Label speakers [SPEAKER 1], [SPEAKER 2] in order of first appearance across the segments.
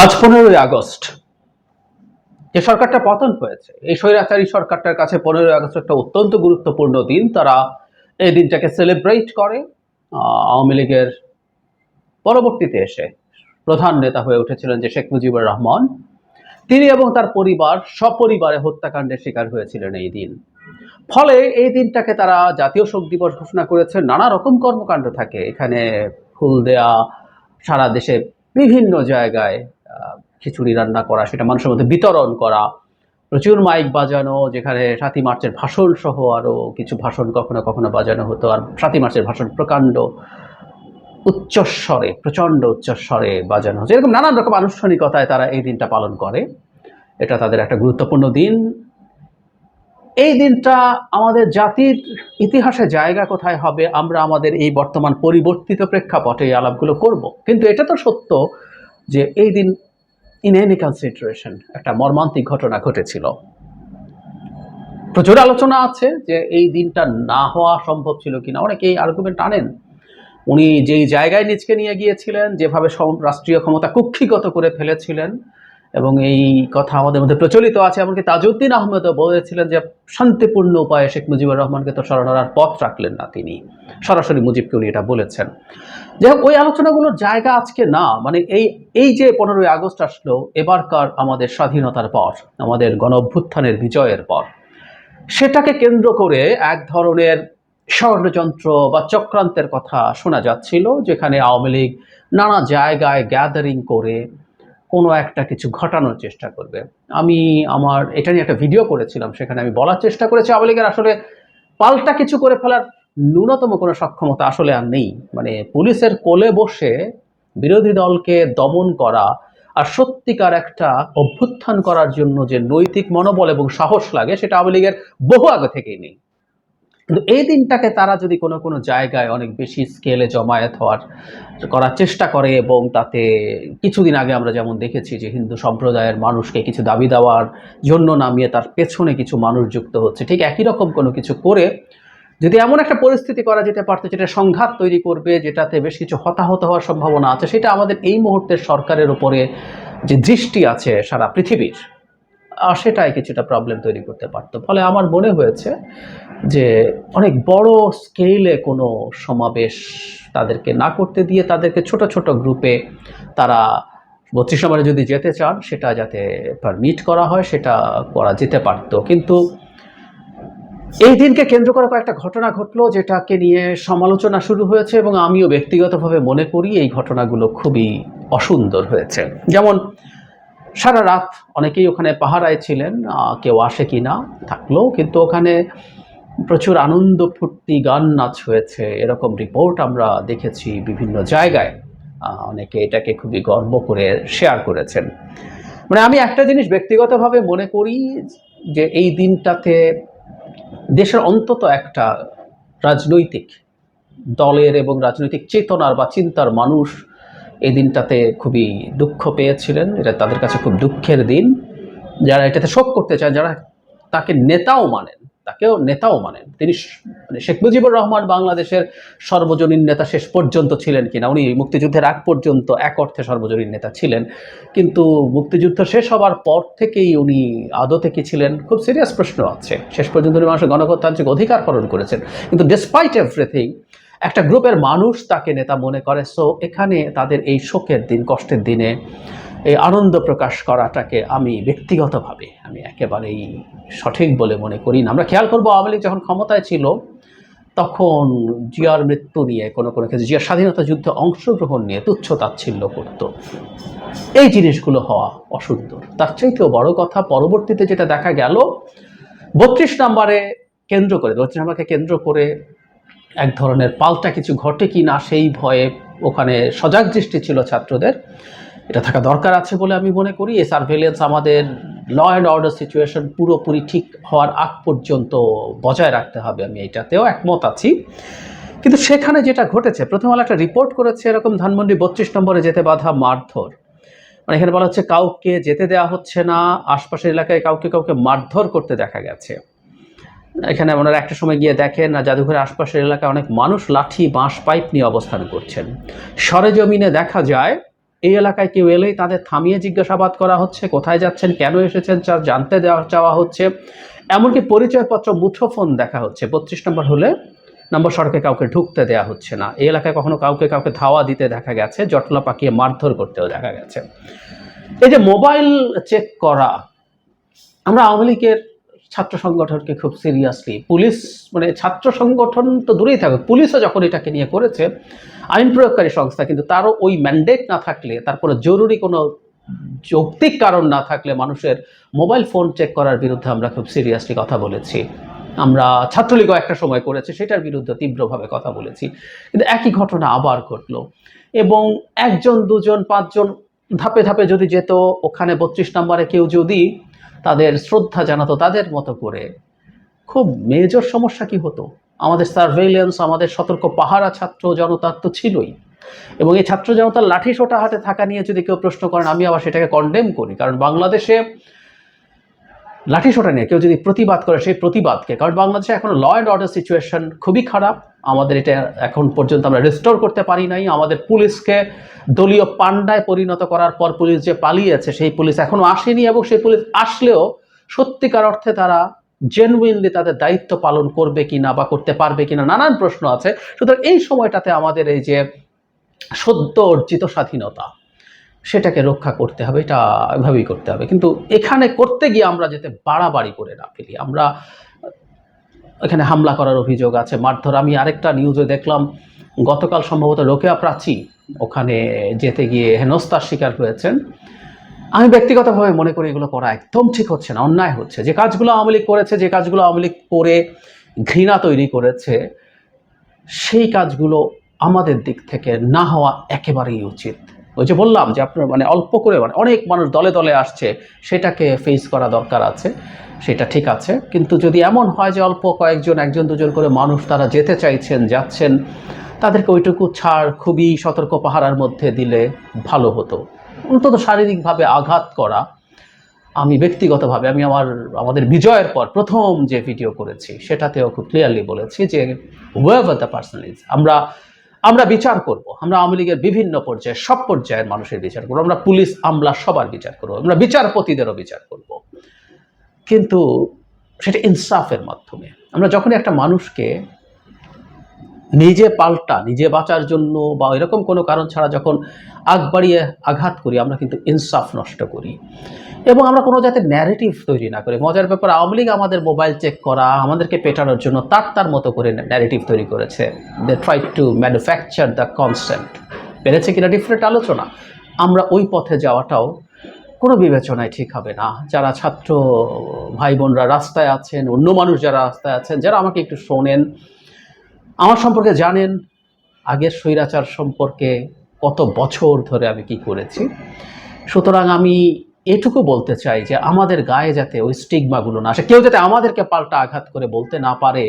[SPEAKER 1] আজ পনেরোই আগস্ট। যে সরকারটা পতন হয়েছে। এই স্বৈরাচারী সরকারটার কাছে পনেরোই আগস্ট একটা অত্যন্ত গুরুত্বপূর্ণ দিন। তারা এই দিনটাকে সেলিব্রেট করে। আওয়ামী লীগের পরবর্তীতে এসে প্রধান নেতা হয়ে উঠেছিলেন যে শেখ মুজিবুর রহমান। তিনি এবং তার পরিবার, সপরিবারে হত্যাকাণ্ডের শিকার হয়েছিলেন এই দিন। ফলে এই দিনটাকে তারা জাতীয় শোক দিবস ঘোষণা করেছে। নানা রকম কর্মকাণ্ড থাকে। এখানে ফুল দেয়া, সারা দেশে বিভিন্ন জায়গায় খিচুড়ি রান্না করা, সেটা মানুষের মধ্যে বিতরণ করা, প্রচুর মাইক বাজানো, যেখানে সাতই মার্চের ভাষণ সহ আরও কিছু ভাষণ কখনো কখনো বাজানো হতো। আর সাতই মার্চের ভাষণ প্রকাণ্ড উচ্চস্বরে, প্রচণ্ড উচ্চস্বরে বাজানো হচ্ছে এরকম নানান রকম আনুষ্ঠানিকতায় তারা এই দিনটা পালন করে। এটা তাদের একটা গুরুত্বপূর্ণ দিন। এই দিনটা আমাদের জাতির ইতিহাসে জায়গা কোথায় হবে, আমরা আমাদের এই বর্তমান পরিবর্তিত প্রেক্ষাপটে এই আলাপগুলো করব। কিন্তু এটা তো সত্য যে এই দিন ইন এনি কনসিডারেশন একটা মর্মান্তিক ঘটনা ঘটেছিল। প্রচুর আলোচনা আছে যে এই দিনটা না হওয়া সম্ভব ছিল কিনা। অনেকে এই আর্গুমেন্ট আনেন। উনি যেই জায়গায় নিজকে নিয়ে গিয়েছিলেন, যেভাবে রাষ্ট্রীয় ক্ষমতা কুক্ষিগত করে ফেলেছিলেন এবং এই কথা আমাদের মধ্যে প্রচলিত আছে, এমনকি তাজউদ্দিন আহমেদও বলেছিলেন যে, শান্তিপূর্ণ উপায়ে শেখ মুজিবুর রহমানকে তো সরানোর পথ রাখলেন না তিনি। সরাসরি মুজিবকে উনি এটা বলেছেন। যাই হোক, ওই আলোচনাগুলোর জায়গা আজকে না মানে এই এই যে পনেরোই আগস্ট আসলো, এবারকার আমাদের স্বাধীনতার পর, আমাদের গণ অভ্যুত্থানের বিজয়ের পর, সেটাকে কেন্দ্র করে এক ধরনের ষড়যন্ত্র বা চক্রান্তের কথা শোনা যাচ্ছিল, যেখানে আওয়ামী লীগ নানা জায়গায় গ্যাদারিং করে কোনো একটা কিছু ঘটানোর চেষ্টা করবে। আমি আমার, এটা নিয়ে একটা ভিডিও করেছিলাম, সেখানে আমি বলার চেষ্টা করেছি। আওয়ামী লীগের আসলে পাল্টা কিছু করে ফেলার ন্যূনতম কোনো সক্ষমতা আসলে আর নেই। মানে পুলিশের কোলে বসে বিরোধী দলকে দমন করা আর সত্যিকার একটা অভ্যুত্থান করার জন্য যে নৈতিক মনোবল এবং সাহস লাগে, সেটা আওয়ামী লীগের বহু আগে থেকেই নেই। কিন্তু এই দিনটাকে তারা যদি কোনো কোনো জায়গায় অনেক বেশি স্কেলে জমায়েত হওয়ার করার চেষ্টা করে এবং তাতে কিছুদিন আগে আমরা যেমন দেখেছি যে হিন্দু সম্প্রদায়ের মানুষকে কিছু দাবি দেওয়ার জন্য নামিয়ে তার পেছনে কিছু মানুষ যুক্ত হচ্ছে, ঠিক একই রকম কোনো কিছু করে যদি এমন একটা পরিস্থিতি করা যেতে পারতো যেটা সংঘাত তৈরি করবে, যেটাতে বেশ কিছু হতাহত হওয়ার সম্ভাবনা আছে, সেটা আমাদের এই মুহূর্তের সরকারের উপরে যে দৃষ্টি আছে সারা পৃথিবীর। সেটাই কিছুটা প্রবলেম তৈরি করতে পারতো। ফলে আমার মনে হয়েছে যে অনেক বড় স্কেলে কোনো সমাবেশ তাদেরকে না করতে দিয়ে তাদেরকে ছোট ছোট গ্রুপে তারা বত্রিশ নম্বরে যদি যেতে চান, সেটা যাতে পারমিট করা হয়, সেটা করা যেতে পারতো। কিন্তু এই দিনকে কেন্দ্র করে কয়েকটা ঘটনা ঘটলো যেটাকে নিয়ে সমালোচনা শুরু হয়েছে এবং আমিও ব্যক্তিগতভাবে মনে করি এই ঘটনাগুলো খুবই অসুন্দর হয়েছে। যেমন সারা রাত অনেকেই ওখানে পাহারায় ছিলেন কেউ আসে কি না, থাকলেও কিন্তু ওখানে প্রচুর আনন্দ ফুর্তি, গান নাচ হয়েছে। এরকম রিপোর্ট আমরা দেখেছি বিভিন্ন জায়গায়। অনেকে এটাকে খুবই গর্ব করে শেয়ার করেছেন। মানে আমি একটা জিনিস ব্যক্তিগতভাবে মনে করি যে এই দিনটাতে দেশের অন্তত একটা রাজনৈতিক দলের এবং রাজনৈতিক চেতনার বা চিন্তার মানুষ এই দিনটাতে খুবই দুঃখ পেয়েছিলেন। এটা তাদের কাছে খুব দুঃখের দিন। যারা এটাতে শোক করতে চান যারা তাকে নেতাও মানেন, তাকেও নেতাও মানেন। তিনি মানে শেখ মুজিবুর রহমান বাংলাদেশের সর্বজনীন নেতা শেষ পর্যন্ত ছিলেন কিনা, উনি মুক্তিযুদ্ধের আগ পর্যন্ত এক অর্থে সর্বজনীন নেতা ছিলেন। কিন্তু মুক্তিযুদ্ধ শেষ হবার পর থেকেই উনি আদতে কি ছিলেন। খুব সিরিয়াস প্রশ্ন আছে। শেষ পর্যন্ত উনি মানুষের গণতান্ত্রিক অধিকার হরণ করেছেন। কিন্তু ডিসপাইট এভরিথিং একটা গ্রুপের মানুষ তাকে নেতা মনে করে। সো এখানে তাদের এই শোকের দিন, কষ্টের দিনে এই আনন্দ প্রকাশ করাটাকে আমি ব্যক্তিগতভাবে আমি একেবারেই সঠিক বলে মনে করি না। আমরা খেয়াল করব আওয়ামী লীগ যখন ক্ষমতায় ছিল, তখন জিয়ার মৃত্যু নিয়ে কোনো কোনো ক্ষেত্রে, জিয়ার স্বাধীনতা যুদ্ধে অংশগ্রহণ নিয়ে তুচ্ছ তাচ্ছিল্য করত। এই জিনিসগুলো হওয়া অসুন্দর। তার চাইতেও বড় কথা, পরবর্তীতে যেটা দেখা গেল, বত্রিশ নম্বরে কেন্দ্র করে, বত্রিশ নম্বরকে কেন্দ্র করে এক ধরনের পাল্টা কিছু ঘটে কি না সেই ভয়ে ওখানে সজাগ দৃষ্টি ছিল ছাত্রদের। এটা থাকা দরকার আছে বলে আমি মনে করি। এই সার্ভেলেন্স আমাদের ল অ্যান্ড অর্ডার সিচুয়েশন পুরোপুরি ঠিক হওয়ার আগ পর্যন্ত বজায় রাখতে হবে। আমি এটাতেও একমত আছি। কিন্তু সেখানে যেটা ঘটেছে, প্রথম আলো একটা রিপোর্ট করেছে এরকম ধানমন্ডি বত্রিশ নম্বরে যেতে বাধা মারধর। মানে এখানে বলা হচ্ছে কাউকে যেতে দেওয়া হচ্ছে না, আশপাশের এলাকায় কাউকে কাউকে মারধর করতে দেখা গেছে। এখানে ওনারা একটা সময় গিয়ে দেখেন না, জাদুঘরের আশপাশের এলাকায় অনেক মানুষ লাঠি, বাঁশ, পাইপ নিয়ে অবস্থান করছেন। সরেজমিনে দেখা যায়, এই এলাকায় কেউ এলেই তাদের থামিয়ে জিজ্ঞাসাবাদ করা হচ্ছে, কোথায় যাচ্ছেন, কেন এসেছেন তা জানতে দেওয়া, চাওয়া হচ্ছে। এমনকি পরিচয়পত্র, মুঠোফোন দেখা হচ্ছে। বত্রিশ নম্বর হলে নম্বর সড়কে কাউকে ঢুকতে দেওয়া হচ্ছে না। এই এলাকায় কখনো কাউকে কাউকে ধাওয়া দিতে দেখা গেছে, জটলা পাকিয়ে মারধর করতেও দেখা গেছে। এই যে মোবাইল চেক করা, আমরা আওয়ামী লীগের ছাত্র সংগঠনকে খুব সিরিয়াসলি পুলিশ মানে ছাত্র সংগঠন তো দূরেই থাকুক, পুলিশও যখন এটাকে নিয়ে করেছে, আইন প্রয়োগকারী সংস্থা কিন্তু তারও ওই ম্যান্ডেট না থাকলে, তারপরে জরুরি কোনো যৌক্তিক কারণ না থাকলে মানুষের মোবাইল ফোন চেক করার বিরুদ্ধে আমরা খুব সিরিয়াসলি কথা বলেছি। আমরা ছাত্রলীগও একটা সময় করেছে, সেটার বিরুদ্ধে তীব্রভাবে কথা বলেছি। কিন্তু একই ঘটনা আবার ঘটলো। এবং একজন, দুজন, পাঁচজন ধাপে ধাপে যদি যেত, ওখানে বত্রিশ নম্বরে কেউ যদি তাদের শ্রদ্ধা জানাতো তাদের মতো করে। খুব মেজর সমস্যা কি হতো? আমাদের সার্ভেইলেন্স আমাদের সতর্ক পাহারা ছাত্র জনতার তো ছিলই। এবং এই ছাত্র জনতার লাঠি সোটা হাতে থাকা নিয়ে যদি কেউ প্রশ্ন করেন, আমি আবার সেটাকে কন্ডেম করি। কারণ বাংলাদেশে লাঠি সোটা নিয়ে কেউ যদি প্রতিবাদ করে, সেই প্রতিবাদকে, কারণ বাংলাদেশে এখন ল অ্যান্ড অর্ডার সিচুয়েশন খুবই খারাপ। আমাদের এটা এখন পর্যন্ত আমরা রেস্টোর করতে পারি নাই। আমাদের পুলিশকে দলীয় পান্ডায় পরিণত করার পর পুলিশ যে পালিয়েছে, সেই পুলিশ এখনও আসেনি এবং সেই পুলিশ আসলেও সত্যিকার অর্থে তারা জেনুইনলি তাদের দায়িত্ব পালন করবে কিনা বা করতে পারবে কিনা নানান প্রশ্ন আছে। সুতরাং এই সময়টাতে আমাদের এই যে সদ্য অর্জিত স্বাধীনতা, সেটাকে রক্ষা করতে হবে, এটা এভাবেই করতে হবে। কিন্তু এখানে করতে গিয়ে আমরা যাতে বাড়াবাড়ি করে না ফেলি, আমরা এখানে হামলা করার অভিযোগ আছে। মারধর, আমি আরেকটা নিউজে দেখলাম, গতকাল সম্ভবত রোকেয়া প্রাচী ওখানে যেতে গিয়ে হেনস্তার শিকার হয়েছেন। আমি ব্যক্তিগতভাবে মনে করি এগুলো করা একদম ঠিক হচ্ছে না, অন্যায় হচ্ছে। যে কাজগুলো আওয়ামী লীগ করেছে, যে কাজগুলো আওয়ামী লীগ করে ঘৃণা তৈরি করেছে, সেই কাজগুলো আমাদের দিক থেকে না হওয়া একেবারেই উচিত। ওই যে বললাম যে আপনার মানে অল্প করে মানে অনেক মানুষ দলে দলে আসছে, সেটাকে ফেস করা দরকার আছে, সেটা ঠিক আছে। কিন্তু যদি এমন হয় যে অল্প কয়েকজন, একজন, দুজন করে মানুষ তারা যেতে চাইছেন, যাচ্ছেন, তাদেরকে ওইটুকু ছাড় খুবই সতর্ক পাহারার মধ্যে দিলে ভালো হতো। অন্তত শারীরিকভাবে আঘাত করা। আমি ব্যক্তিগতভাবে, আমি আমার, আমাদের বিজয়ের পর প্রথম যে ভিডিও করেছি, সেটাতেও খুব ক্লিয়ারলি বলেছি যে ওয়েভার দ্য পার্সন ইজ আমরা আমরা বিচার করব। আমরা আওয়ামী লীগের বিভিন্ন পর্যায়ে, সব পর্যায়ের মানুষের বিচার করব। আমরা পুলিশ আমলা সবার বিচার করব। আমরা বিচারপতিদেরও বিচার করব। কিন্তু সেটা ইনসাফের মাধ্যমে। আমরা যখন একটা মানুষকে নিজে পাল্টা, নিজে বাঁচার জন্য বা এরকম কোনো কারণ ছাড়া যখন আগ বাড়িয়ে আঘাত করি, আমরা কিন্তু ইনসাফ নষ্ট করি। এবং আমরা কোনো যাতে ন্যারেটিভ তৈরি না করি। মজার ব্যাপার, আওয়ামী লীগ আমাদের মোবাইল চেক করা, আমাদেরকে পেটানোর জন্য তার তার মতো করে ন্যারেটিভ তৈরি করেছে। They try to manufacture the concept পেরেছে কিনা ডিফারেন্ট আলোচনা। আমরা ওই পথে যাওয়াটাও কোনো বিবেচনায় ঠিক হবে না। যারা ছাত্র ভাই বোনরা রাস্তায় আছেন, অন্য মানুষ যারা রাস্তায় আছেন, যারা আমাকে একটু শোনেন আমার সম্পর্কে জানেন, আগের স্বৈরাচার সম্পর্কে কত বছর ধরে আমি কি করেছি। সুতরাং আমি এটুকু বলতে চাই যে আমাদের গায়ে যাতে ওই স্টিগমাগুলো না আসে, কেউ যাতে আমাদেরকে পাল্টা আঘাত করে বলতে না পারে,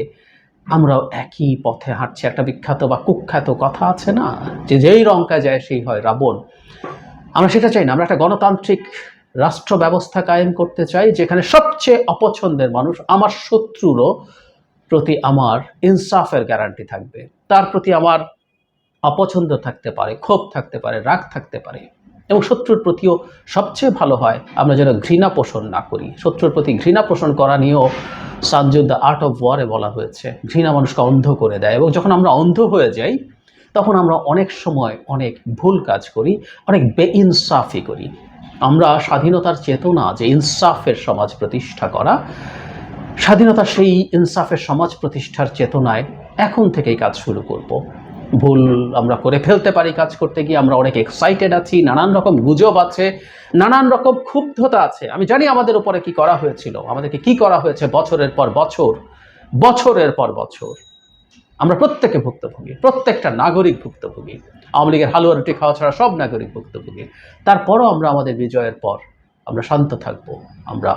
[SPEAKER 1] আমরাও একই পথে হাঁটছি। একটা বিখ্যাত বা কুখ্যাত কথা আছে না, যে যেই রঙ্কা যায় সেই হয় রাবণ। আমরা সেটা চাই না, আমরা একটা গণতান্ত্রিক রাষ্ট্র ব্যবস্থা কায়েম করতে চাই, যেখানে সবচেয়ে অপছন্দের মানুষ আমার শত্রুরও প্রতি আমার ইনসাফের গ্যারান্টি থাকবে। তার প্রতি আমার অপছন্দ থাকতে পারে, ক্ষোভ থাকতে পারে, রাগ থাকতে পারে। এবং শত্রুর প্রতিও সবচেয়ে ভালো হয় আমরা যেন ঘৃণা পোষণ না করি। শত্রুর প্রতি ঘৃণা পোষণ করা নিয়েও সানজুদ দ্য আর্ট অফ ওয়ারে বলা হয়েছে। ঘৃণা মানুষকে অন্ধ করে দেয় এবং যখন আমরা অন্ধ হয়ে যাই, তখন আমরা অনেক সময় অনেক ভুল কাজ করি, অনেক বেইনসাফি করি। আমরা স্বাধীনতার চেতনা যে ইনসাফের সমাজ প্রতিষ্ঠা করা স্বাধীনতা সেই ইনসাফের সমাজ প্রতিষ্ঠার চেতনায় এখন থেকেই কাজ শুরু করব। ভুল আমরা করে ফেলতে পারি কাজ করতে গিয়ে, আমরা অনেক এক্সাইটেড আছি, নানান রকম গুজব আছে, নানান রকম ক্ষুব্ধতা আছে। আমি জানি আমাদের উপরে কি করা হয়েছিল, আমাদেরকে কি করা হয়েছে বছরের পর বছর, বছরের পর বছর। আমরা প্রত্যেকে ভুক্তভোগী, প্রত্যেকটা নাগরিক ভুক্তভোগী। আওয়ামী লীগের হালুয়া রুটি খাওয়া ছাড়া সব নাগরিক ভুক্তভোগী। তারপরও আমরা আমাদের বিজয়ের পর আমরা শান্ত থাকব, আমরা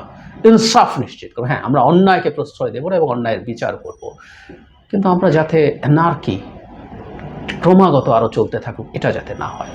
[SPEAKER 1] ইনসাফ নিশ্চিত করব। হ্যাঁ আমরা অন্যায়কে প্রশ্রয় দেবো এবং অন্যায়ের বিচার করব। কিন্তু আমরা যাতে নারকি ক্রমাগত আরও চলতে থাকুক, এটা যাতে না হয়।